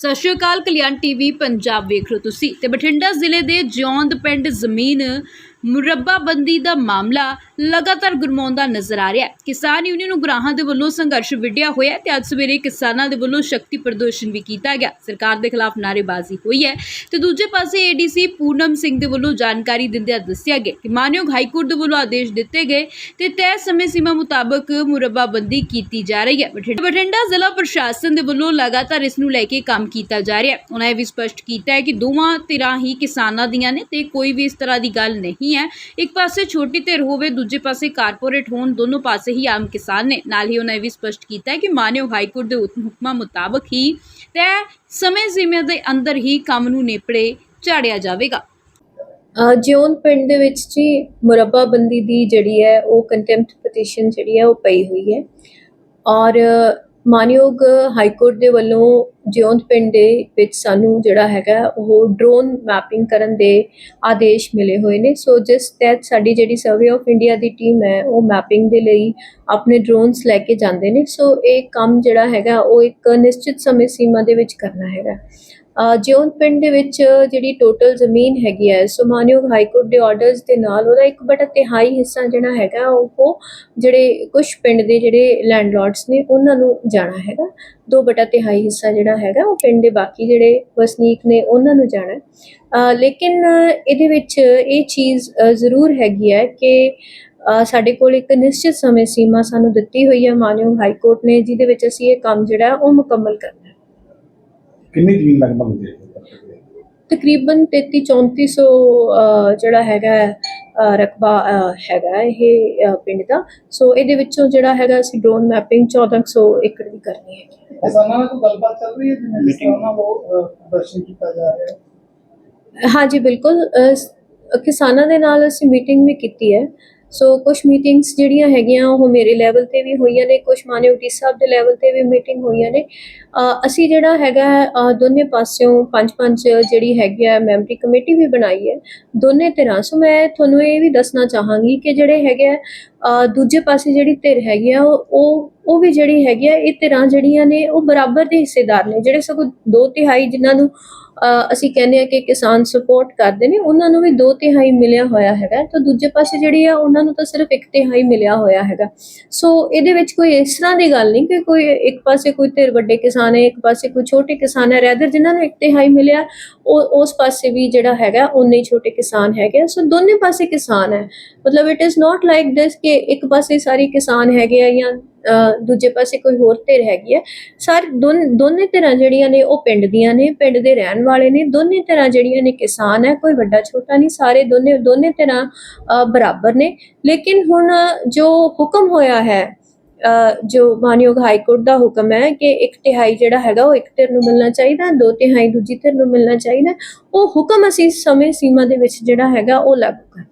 ਸਤਿ ਸ਼੍ਰੀ ਅਕਾਲ, ਕਲਿਆਣ ਟੀਵੀ, ਪੰਜਾਬ ਵੇਖ ਰਹੇ ਤੁਸੀਂ। ਤੇ ਬਠਿੰਡਾ ਜ਼ਿਲ੍ਹੇ ਦੇ ਜਿਉਂਦ ਪਿੰਡ ਜ਼ਮੀਨ ਮੁਰੱਬਾਬੰਦੀ ਦਾ ਮਾਮਲਾ ਲਗਾਤਾਰ ਗੁਰਮਾਉਂਦਾ ਨਜ਼ਰ ਆ ਰਿਹਾ ਹੈ। ਕਿਸਾਨ ਯੂਨੀਅਨ ਉਗਰਾਹਾਂ ਦੇ ਵੱਲੋਂ ਸੰਘਰਸ਼ ਵਿੱਢਿਆ ਹੋਇਆ ਹੈ ਤੇ ਅੱਜ ਸਵੇਰੇ ਕਿਸਾਨਾਂ ਦੇ ਵੱਲੋਂ ਸ਼ਕਤੀ ਪ੍ਰਦਰਸ਼ਨ ਵੀ ਕੀਤਾ ਗਿਆ। ਸਰਕਾਰ ਦੇ ਖਿਲਾਫ ਨਾਅਰੇਬਾਜ਼ੀ ਹੋਈ ਹੈ ਤੇ ਦੂਜੇ ਪਾਸੇ ਏਡੀਸੀ ਪੂਨਮ ਸਿੰਘ ਦੇ ਵੱਲੋਂ ਜਾਣਕਾਰੀ ਦਿੰਦਿਆਂ ਦੱਸਿਆ ਗਿਆ ਕਿ ਮਾਨਯੋਗ ਹਾਈ ਕੋਰਟ ਦੇ ਵੱਲੋਂ ਆਦੇਸ਼ ਦਿੱਤੇ ਗਏ ਤੇ ਤੈਅ ਸਮੇਂ ਸੀਮਾ ਮੁਤਾਬਕ ਮੁਰੱਬਾਬੰਦੀ ਕੀਤੀ ਜਾ ਰਹੀ ਹੈ। ਬਠਿੰਡਾ ਬਠਿੰਡਾ ਜ਼ਿਲ੍ਹਾ ਪ੍ਰਸ਼ਾਸਨ ਦੇ ਵੱਲੋਂ ਲਗਾਤਾਰ ਇਸ ਨੂੰ ਲੈ ਕੇ ਕੰਮ ਕੀਤਾ ਜਾ ਰਿਹਾ ਹੈ। ਉਹਨਾਂ ਇਹ ਵੀ ਸਪਸ਼ਟ ਕੀਤਾ ਹੈ ਕਿ ਦੋਵਾਂ ਧਿਰਾਂ ਹੀ ਕਿਸਾਨਾਂ ਦੀਆਂ ਨੇ ਤੇ ਕੋਈ ਵੀ ਇਸ ਤਰ੍ਹਾਂ ਦੀ ਗੱਲ ਨਹੀਂ ਹੈ। ਇੱਕ ਪਾਸੇ ਛੋਟੀ ਧਿਰ ਹੋਵੇ, ਦੂਜੇ ਪਾਸੇ ਕਾਰਪੋਰੇਟ ਹੋਣ, ਦੋਨੋਂ ਪਾਸੇ ਹੀ ਆਮ ਕਿਸਾਨ ਨੇ। ਨਾਲ ਹੀ ਉਹਨਾਂ ਇਹ ਵੀ ਸਪਸ਼ਟ ਕੀਤਾ ਹੈ ਕਿ ਮਾਨਯੋਗ ਹਾਈ ਦੇ ਹੁਕਮਾਂ ਮੁਤਾਬਕ ਹੀ ਤੈਅ ਸਮੇਂ ਸੀਮਾ ਦੇ ਅੰਦਰ ਹੀ ਕੰਮ ਨੂੰ ਨੇਪੜੇ ਝਾੜਿਆ ਜਾਵੇਗਾ। ਅਹ ਜਿਉਨ ਪਿੰਡ ਦੇ ਵਿੱਚ ਜੀ ਮੁਰੱਬਾਬੰਦੀ ਦੀ ਜਿਹੜੀ ਹੈ, ਉਹ ਕੰਟੈਂਪਟ ਪਟੀਸ਼ਨ ਜਿਹੜੀ ਹੈ, ਉਹ ਪਈ ਹੋਈ ਹੈ। ਔਰ ਮਾਨਯੋਗ ਹਾਈ ਕੋਰਟ ਦੇ ਵੱਲੋਂ ਜਿਉਂਦ ਪਿੰਡ ਦੇ ਵਿੱਚ ਸਾਨੂੰ ਜਿਹੜਾ ਹੈਗਾ ਉਹ ਡਰੋਨ ਮੈਪਿੰਗ ਕਰਨ ਦੇ ਆਦੇਸ਼ ਮਿਲੇ ਹੋਏ ਨੇ। ਸੋ ਜਿਸ ਤਹਿਤ ਸਾਡੀ ਜਿਹੜੀ ਸਰਵੇ ਆਫ ਇੰਡੀਆ ਦੀ ਟੀਮ ਹੈ, ਉਹ ਮੈਪਿੰਗ ਦੇ ਲਈ ਆਪਣੇ ਡਰੋਨਸ ਲੈ ਕੇ ਜਾਂਦੇ ਨੇ। ਸੋ ਇਹ ਕੰਮ ਜਿਹੜਾ ਹੈਗਾ, ਉਹ ਇੱਕ ਨਿਸ਼ਚਿਤ ਸਮੇਂ ਸੀਮਾ ਦੇ ਵਿੱਚ ਕਰਨਾ ਹੈਗਾ। ਜਿਉਂ ਪਿੰਡ ਦੇ ਵਿੱਚ ਜਿਹੜੀ ਟੋਟਲ ਜ਼ਮੀਨ ਹੈਗੀ ਹੈ ਸੋ ਮਾਨਯੋਗ ਹਾਈ ਕੋਰਟ ਦੇ ਆਰਡਰਸ ਦੇ ਨਾਲ ਉਹਦਾ ਇੱਕ ਬਟਾ ਤਿਹਾਈ ਹਿੱਸਾ ਜਿਹੜਾ ਹੈਗਾ, ਉਹ ਜਿਹੜੇ ਕੁਝ ਪਿੰਡ ਦੇ ਜਿਹੜੇ ਲੈਂਡਲਾਰਡਸ ਨੇ, ਉਹਨਾਂ ਨੂੰ ਜਾਣਾ ਹੈਗਾ। ਦੋ ਬਟਾ ਤਿਹਾਈ ਹਿੱਸਾ ਜਿਹੜਾ ਹੈਗਾ, ਉਹ ਪਿੰਡ ਦੇ ਬਾਕੀ ਜਿਹੜੇ ਵਸਨੀਕ ਨੇ, ਉਹਨਾਂ ਨੂੰ ਜਾਣਾ ਲੇਕਿਨ ਇਹਦੇ ਵਿੱਚ ਇਹ ਚੀਜ਼ ਜ਼ਰੂਰ ਹੈਗੀ ਹੈ ਕਿ ਸਾਡੇ ਕੋਲ ਇੱਕ ਨਿਸ਼ਚਿਤ ਸਮੇਂ ਸੀਮਾ ਸਾਨੂੰ ਦਿੱਤੀ ਹੋਈ ਹੈ ਮਾਨਯੋਗ ਹਾਈ ਕੋਰਟ ਨੇ, ਜਿਹਦੇ ਵਿੱਚ ਅਸੀਂ ਇਹ ਕੰਮ ਜਿਹੜਾ ਉਹ ਮੁਕੰਮਲ ਕਰਨਾ ਕਿੰਨੀ ਜ਼ਮੀਨ ਲਗਭਗ ਹੁੰਦੀ ਹੈ? ਤਕਰੀਬਨ 33 3400 ਅਹ, ਜਿਹੜਾ ਹੈਗਾ ਰਕਬਾ ਹੈਗਾ ਇਹ ਪਿੰਡ ਦਾ। ਸੋ ਇਹਦੇ ਵਿੱਚੋਂ ਜਿਹੜਾ ਹੈਗਾ ਅਸੀਂ ਡਰੋਨ ਮੈਪਿੰਗ 1400 ਏਕੜ ਦੀ ਕਰਨੀ ਹੈ ਕਿਸਾਨਾਂ ਨਾਲ ਕੋਈ ਗੱਲਬਾਤ ਚੱਲ ਰਹੀ ਹੈ ਜਿਵੇਂ ਜਿਸ ਤਰ੍ਹਾਂ ਉਹਨਾਂ ਵੱਲੋਂ ਅਹ, ਪ੍ਰਦਰਸ਼ਨ ਕੀਤਾ ਜਾ ਰਿਹਾ ਹੈ? ਹਾਂਜੀ ਬਿਲਕੁਲ। ਕਿਸਾਨਾਂ ਦੇ ਨਾਲ ਅਸੀਂ ਮੀਟਿੰਗ ਵੀ ਕੀਤੀ ਹੈ। ਸੋ ਕੁਝ ਮੀਟਿੰਗਸ ਜਿਹੜੀਆਂ ਹੈਗੀਆਂ ਉਹ ਮੇਰੇ ਲੈਵਲ ਤੇ ਵੀ ਹੋਈਆਂ ਨੇ ਕੁਝ ਮਾਨਯੋਗ ਡੀ ਸਾਹਿਬ ਦੇ ਲੈਵਲ ਤੇ ਵੀ ਮੀਟਿੰਗ ਹੋਈਆਂ ਨੇ। ਅਸੀਂ ਜਿਹੜਾ ਹੈਗਾ ਦੋਨੇ ਪਾਸਿਓਂ ਪੰਜ ਪੰਜ ਜਿਹੜੀ ਹੈਗੀ ਹੈ ਮੈਂਬਰੀ ਕਮੇਟੀ ਵੀ ਬਣਾਈ ਹੈ। ਦੋਨੇ ਧਿਰਾਂ। ਸੋ ਮੈਂ ਤੁਹਾਨੂੰ ਇਹ ਵੀ ਦੱਸਣਾ ਚਾਹਾਂਗੀ ਕਿ ਜਿਹੜੇ ਹੈਗੇ ਆ, ਦੂਜੇ ਪਾਸੇ ਜਿਹੜੀ ਧਿਰ ਹੈਗੀ ਆ, ਉਹ ਉਹ ਵੀ ਜਿਹੜੀ ਹੈਗੀ ਆ, ਇਹ ਧਿਰਾਂ ਜਿਹੜੀਆਂ ਨੇ, ਉਹ ਬਰਾਬਰ ਦੇ ਹਿੱਸੇਦਾਰ ਨੇ। ਜਿਹੜੇ ਸਗੋਂ ਦੋ ਤਿਹਾਈ ਜਿਨ੍ਹਾਂ ਨੂੰ ਅਸੀਂ ਕਹਿੰਦੇ ਆ ਕਿ ਕਿਸਾਨ ਸਪੋਰਟ ਕਰਦੇ ਨੇ, ਉਹਨਾਂ ਨੂੰ ਵੀ ਦੋ ਤਿਹਾਈ ਮਿਲਿਆ ਹੋਇਆ ਹੈਗਾ। ਤਾਂ ਦੂਜੇ ਪਾਸੇ ਜਿਹੜੀ ਆ, ਉਹਨਾਂ ਨੂੰ ਤਾਂ ਸਿਰਫ ਇੱਕ ਤਿਹਾਈ ਮਿਲਿਆ ਹੋਇਆ ਹੈਗਾ। ਸੋ ਇਹਦੇ ਵਿੱਚ ਕੋਈ ਇਸ ਤਰ੍ਹਾਂ ਦੀ ਗੱਲ ਨਹੀਂ ਕਿ ਕੋਈ ਇੱਕ ਪਾਸੇ ਕੋਈ ਧਿਰ ਵੱਡੇ ਕਿਸਾਨ ਹੈ, ਇੱਕ ਪਾਸੇ ਕੋਈ ਛੋਟੇ ਕਿਸਾਨ ਹੈ। ਰੈਦਰ ਜਿਨ੍ਹਾਂ ਨੂੰ ਇੱਕ ਤਿਹਾਈ ਮਿਲਿਆ, ਉਹ, ਉਸ ਪਾਸੇ ਵੀ ਜਿਹੜਾ ਹੈਗਾ ਉਨੇ ਛੋਟੇ ਕਿਸਾਨ ਹੈਗੇ ਆ। ਸੋ ਦੋਨੇ ਪਾਸੇ ਕਿਸਾਨ ਹੈ। ਮਤਲਬ it is not like this ਕਿ ਇੱਕ ਪਾਸੇ ਸਾਰੇ ਕਿਸਾਨ ਹੈਗੇ ਆ ਜਾਂ ਦੂਜੇ ਪਾਸੇ ਕੋਈ ਹੋਰ ਧਿਰ ਹੈਗੀ ਹੈ ਸਾਰੇ ਦੋਨੇ ਧਿਰਾਂ ਜਿਹੜੀਆਂ ਨੇ ਉਹ ਪਿੰਡ ਦੀਆਂ ਨੇ ਪਿੰਡ ਦੇ ਰਹਿਣ ਵਾਲੇ ਨੇ ਦੋਨੇ ਧਿਰਾਂ ਜਿਹੜੀਆਂ ਨੇ ਕਿਸਾਨ ਹੈ ਕੋਈ ਵੱਡਾ ਛੋਟਾ ਨਹੀਂ ਸਾਰੇ ਦੋਨੇ ਦੋਨੇ ਧਿਰਾਂ ਬਰਾਬਰ ਨੇ ਲੇਕਿਨ ਹੁਣ ਜੋ ਹੁਕਮ ਹੋਇਆ ਹੈ ਅਹ, ਜੋ ਮਾਨਯੋਗ ਹਾਈ ਕੋਰਟ ਦਾ ਹੁਕਮ ਹੈ ਕਿ ਇੱਕ ਤਿਹਾਈ ਜਿਹੜਾ ਹੈਗਾ ਉਹ ਇੱਕ ਧਿਰ ਨੂੰ ਮਿਲਣਾ ਚਾਹੀਦਾ ਦੋ ਤਿਹਾਈ ਦੂਜੀ ਧਿਰ ਨੂੰ ਮਿਲਣਾ ਚਾਹੀਦਾ ਉਹ ਹੁਕਮ ਅਸੀਂ ਸਮੇਂ ਸੀਮਾ ਦੇ ਵਿੱਚ ਜਿਹੜਾ ਹੈਗਾ ਉਹ ਲਾਗੂ ਕਰਨਾ